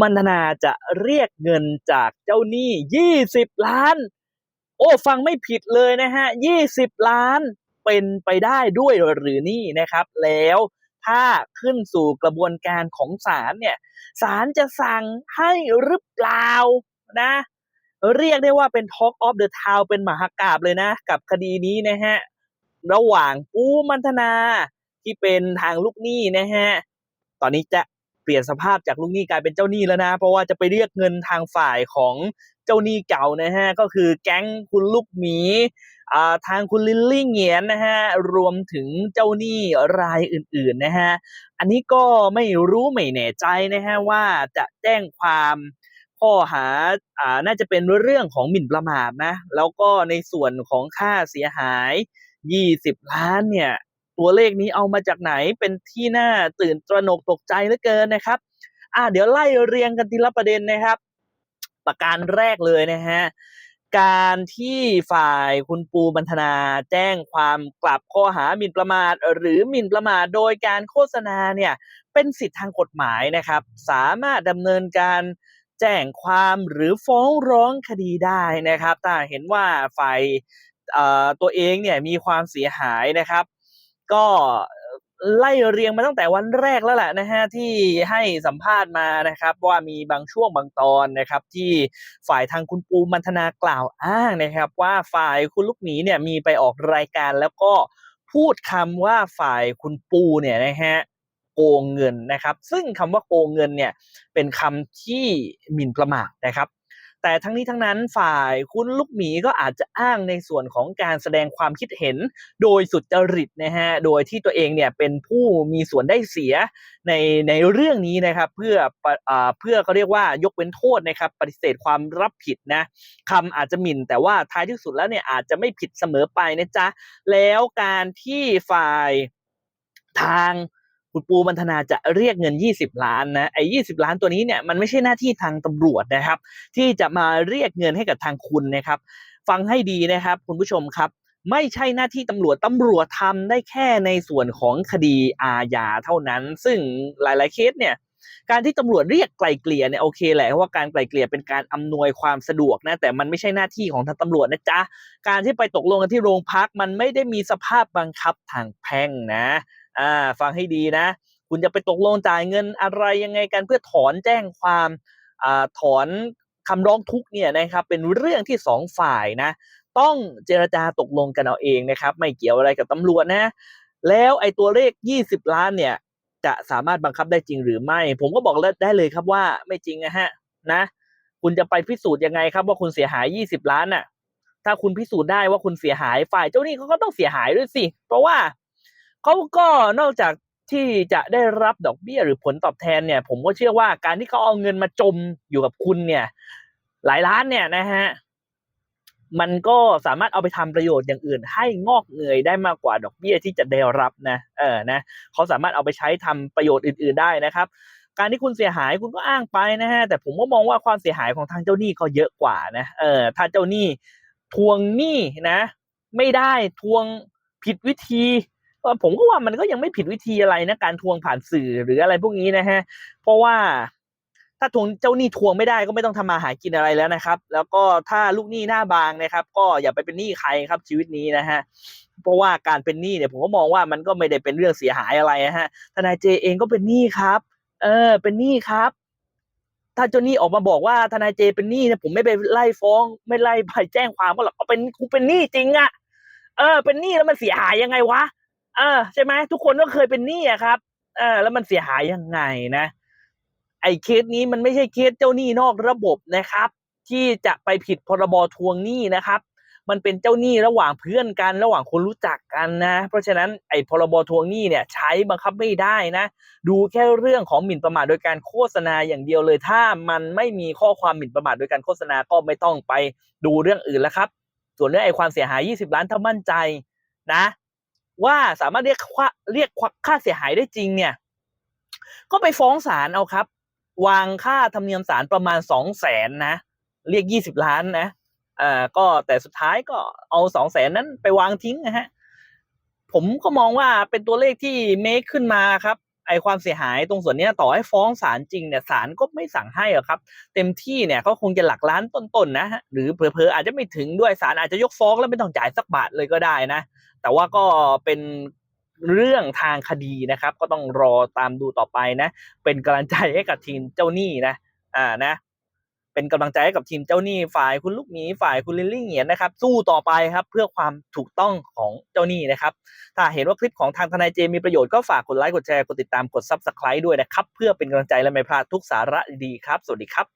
มันธนาจะเรียกเงินจากเจ้าหนี้ 20 ล้าน โอ้ฟังไม่ผิดเลยนะฮะ 20 ล้านเป็นไปได้ด้วยหรือนี่นะครับ แล้วถ้าขึ้นสู่กระบวนการของศาลเนี่ยศาลจะสั่งให้หรือเปล่านะ เรียกได้ว่าเป็น Talk of the Town เป็นมหากราบเลยนะ กับคดีนี้นะฮะ ระหว่างปูมันธนาที่เป็นทางลูกหนี้นะฮะ ตอนนี้จะ เปลี่ยนสภาพจากลูกหนี้กลายเป็นเจ้าหนี้แล้วนะ เพราะว่าจะไปเรียกเงินทางฝ่ายของเจ้าหนี้เก่านะฮะ ก็คือแก๊งคุณลูกหมีทางคุณลิลลี่เงียนนะฮะ รวมถึงเจ้าหนี้รายอื่นๆนะฮะ อันนี้ก็ไม่รู้ไม่แน่ใจนะฮะว่าจะแจ้งความข้อหาอ่าน่าจะเป็นเรื่องของหมิ่นประมาทนะ แล้วก็ในส่วนของค่าเสียหาย 20 ล้านเนี่ย ตัวเลขนี้เอามาจากไหนเป็นที่น่าตื่นตระหนกตกใจเหลือเกินนะครับอ่าเดี๋ยวไล่เรียงกันทีละประเด็นนะครับ ประการแรกเลยนะฮะการที่ฝ่ายคุณปูบรรณนาแจ้งความกลับข้อหาหมิ่นประมาท หรือหมิ่นประมาทโดยการโฆษณาเนี่ยเป็นสิทธิทางกฎหมายนะครับ สามารถดำเนินการแจ้งความหรือฟ้องร้องคดีได้นะครับ ถ้าเห็นว่าฝ่ายตัวเองเนี่ยมีความเสียหายนะครับ ก็ไล่เรียงมาตั้งแต่วันแรกแล้วแหละนะฮะที่ให้สัมภาษณ์มานะครับ ว่ามีบางช่วงบางตอนนะครับ ที่ฝ่ายทางคุณปูมันธนากล่าวอ้างนะครับ ว่าฝ่ายคุณลูกหมีเนี่ยมีไปออกรายการแล้วก็พูดคำว่าฝ่ายคุณปูเนี่ยนะฮะโกงเงินนะครับ ซึ่งคำว่าโกงเงินเนี่ยเป็นคำที่หมิ่นประมาทนะครับ แต่ทั้งนี้ทั้งนั้นฝ่ายคุณลูกหมีก็อาจจะอ้างในส่วนของการแสดงความคิดเห็น โดยสุจริตนะฮะโดยที่ตัวเองเนี่ยเป็นผู้มีส่วนได้เสียในในเรื่องนี้นะครับ เพื่ออเพื่อเขาเรียกว่ายกเว้นโทษนะครับ ปฏิเสธความรับผิดนะคำอาจจะหมิ่น แต่ว่าท้ายที่สุดแล้วเนี่ยอาจจะไม่ผิดเสมอไปนะจ๊ะแล้วการที่ฝ่ายทาง คุณปูบรรณนาจะเรียกเงิน 20 ล้านนะไอ้20ล้านตัวนี้เนี่ยมันไม่ใช่หน้าที่ทางตำรวจนะครับ ที่จะมาเรียกเงินให้กับทางคุณนะครับ ฟังให้ดีนะครับคุณผู้ชมครับไม่ใช่หน้าที่ตำรวจ ตำรวจทำได้แค่ในส่วนของคดีอาญาเท่านั้น ซึ่งหลาย ๆ เคสเนี่ย การที่ตำรวจเรียกไกลเกลี่ยเนี่ยโอเคแหละว่าการไกลเกลี่ยเป็นการอำนวยความสะดวกนะแต่มันไม่ใช่หน้าที่ของทางตำรวจนะจ๊ะ การที่ไปตกลงกันที่โรงพักมันไม่ได้มีสภาพบังคับทางแพ่งนะ อ่าฟังให้ดีนะ คุณจะไปตกลงจ่ายเงินอะไรยังไงกันเพื่อถอนแจ้งความอ่าถอนคำร้องทุกข์เนี่ยนะครับเป็นเรื่องที่สองฝ่ายนะ ต้องเจรจาตกลงกันเอาเองนะครับ ไม่เกี่ยวอะไรกับตำรวจนะ แล้วไอ้ตัวเลข 20 ล้านเนี่ยจะสามารถบังคับได้จริงหรือไม่ ผมก็บอกได้เลยครับว่าไม่จริงนะฮะนะคุณจะไปพิสูจน์ยังไงครับว่าคุณเสียหาย 20 ล้านน่ะถ้าคุณพิสูจน์ได้ว่าคุณเสียหายฝ่ายเจ้าหนี้เขาก็ต้องเสียหายด้วยสิ เพราะว่า เขาก็นอกจากที่จะได้รับดอกเบี้ยหรือผลตอบแทนเนี่ย ผมก็เชื่อว่าการที่เขาเอาเงินมาจมอยู่กับคุณเนี่ย หลายล้านเนี่ยนะฮะมันก็สามารถเอาไปทำประโยชน์อย่างอื่น ให้งอกเงยได้มากกว่าดอกเบี้ยที่จะได้รับนะเออนะเขาสามารถเอาไปใช้ทำประโยชน์อื่น ๆได้นะครับ การที่คุณเสียหายคุณก็อ้างไปนะฮะแต่ผมก็มองว่าความเสียหายของทางเจ้าหนี้เขาเยอะกว่านะเออถ้าเจ้าหนี้ทวงหนี้นะ ไม่ได้ทวงผิดวิธี ผมก็ว่ามันก็ยังไม่ผิดวิธีอะไรนะการทวงผ่านสื่อหรืออะไรพวกนี้นะฮะ เพราะว่าถ้าทวงเจ้าหนี้ทวงไม่ได้ก็ไม่ต้องทำมาหากินอะไรแล้วนะครับ แล้วก็ถ้าลูกหนี้หน้าบางนะครับ ก็อย่าไปเป็นหนี้ใครครับชีวิตนี้นะฮะเพราะว่าการเป็นหนี้เนี่ยผมก็มองว่ามันก็ไม่ได้เป็นเรื่องเสียหายอะไรนะฮะทนายเจเองก็เป็นหนี้ครับ เออ เป็นหนี้ครับ ถ้าเจ้าหนี้ออกมาบอกว่าทนายเจเป็นหนี้เนี่ยผมไม่ไปไล่ฟ้อง ไม่ไล่ไปแจ้งความก็หรอกเอาเป็นกูเป็นหนี้จริงอะเออ เป็นหนี้แล้วมันเสียหายยังไงวะ เออใช่ไหมทุกคนก็เคยเป็นหนี้อะครับเออแล้วมันเสียหายยังไงนะ ไอ้เคสนี้มันไม่ใช่เคสเจ้าหนี้นอกระบบนะครับ ที่จะไปผิดพรบทวงหนี้นะครับ มันเป็นเจ้าหนี้ระหว่างเพื่อนกันระหว่างคนรู้จักกันนะ เพราะฉะนั้นไอ้พรบทวงหนี้เนี่ยใช้บังคับไม่ได้นะ ดูแค่เรื่องของหมิ่นประมาทโดยการโฆษณาอย่างเดียวเลย ถ้ามันไม่มีข้อความหมิ่นประมาทโดยการโฆษณาก็ไม่ต้องไปดูเรื่องอื่นแล้วครับ ส่วนเรื่องไอ้ความเสียหาย 20 ล้านถ้ามั่นใจนะ ว่าสามารถเรียกค่าเรียกค่าเสียหายได้จริงเนี่ย ก็ไปฟ้องศาลเอาครับ วางค่าธรรมเนียมศาลประมาณสองแสนนะ เรียกยี่สิบล้านนะเอ่อก็แต่สุดท้ายก็เอาสองแสนนั้นไปวางทิ้งนะฮะผมก็มองว่าเป็นตัวเลขที่เมคขึ้นมาครับ ไอความเสียหายตรงส่วนนี้ต่อให้ฟ้องศาลจริงเนี่ยศาลก็ไม่สั่งให้หรอกครับ เต็มที่เนี่ยก็คงจะหลักล้านต้นๆนะฮะหรือเผลอๆอาจจะไม่ถึงด้วยศาลอาจจะยกฟ้องแล้วไม่ต้องจ่ายสักบาทเลยก็ได้นะ แต่ว่าก็เป็นเรื่องทางคดีนะครับ ก็ต้องรอตามดูต่อไปนะ เป็นกำลังใจให้กับทีมเจ้าหนี้นะอ่านะ เป็นกำลังใจให้กับทีมเจ้าหนี้ฝ่ายคุณลูกหมีฝ่ายคุณลิลลี่เหงียนนะครับ สู้ต่อไปครับเพื่อความถูกต้องของเจ้าหนี้นะครับ ถ้าเห็นว่าคลิปของทางทนายเจมมีประโยชน์ก็ฝากกดไลค์กดแชร์กดติดตามกดซับสไครต์ด้วยนะครับ เพื่อเป็นกำลังใจและไม่พลาดทุกสาระดีครับ สวัสดีครับ